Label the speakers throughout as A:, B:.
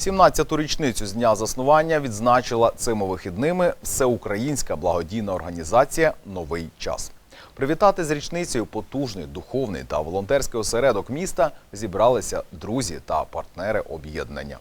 A: 17-ту річницю з дня заснування відзначила цими вихідними всеукраїнська благодійна організація Новий час. Привітати з річницею потужний духовний та волонтерський осередок міста зібралися друзі та партнери об'єднання.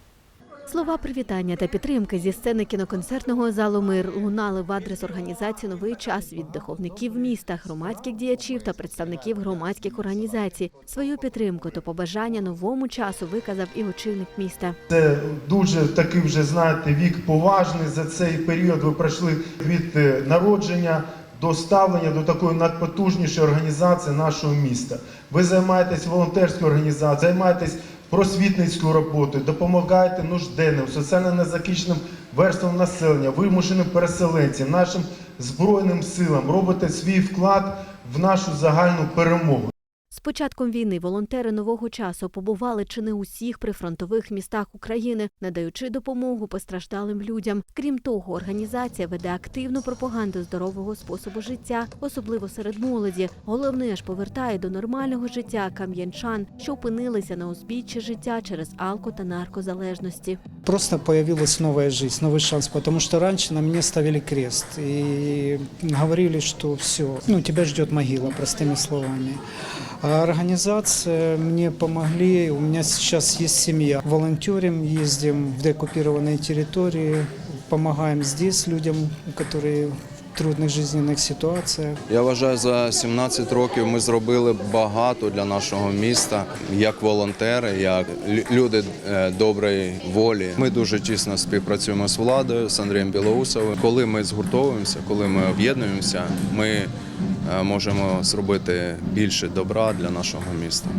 B: Слова привітання та підтримки зі сцени кіноконцертного залу Мир лунали в адрес організації Новий час від духовників міста, громадських діячів та представників громадських організацій. Свою підтримку та побажання новому часу виказав і очільник міста.
C: Це дуже такий вже знаєте вік поважний. За цей період ви пройшли від е, народження до ставлення до такої надпотужнішої організації нашого міста. Ви займаєтесь волонтерською організацією, займаєтесь просвітницькою роботу, допомагаєте нужденним, соціально незахищеним верствам населення, вимушеним переселенцям, нашим збройним силам. Робите свій вклад в нашу загальну перемогу.
B: З початком війни волонтери нового часу побували чи не у всіх прифронтових містах України, надаючи допомогу постраждалим людям. Крім того, організація веде активну пропаганду здорового способу життя, особливо серед молоді. Головне ж повертає до нормального життя кам'янчан, що опинилися на узбіччі життя через алко та наркозалежності
D: Просто появилась новая жизнь, новый шанс, потому что раньше на мне ставили крест и говорили, что все, ну тебя ждет могила, простыми словами. А организация мне помогли, у меня сейчас есть семья, волонтерим, ездим в деоккупированные территории, помогаем здесь людям, которые в трудных жизненных ситуациях.
E: Я вважаю, за 17 років ми зробили багато для нашого міста, як волонтери, як люди е, доброї волі. Ми дуже тісно співпрацюємо з владою, з Андрієм Білоусовим. Коли ми згуртовуємося, коли ми об'єднуємося, ми е, можемо зробити більше добра для нашого міста.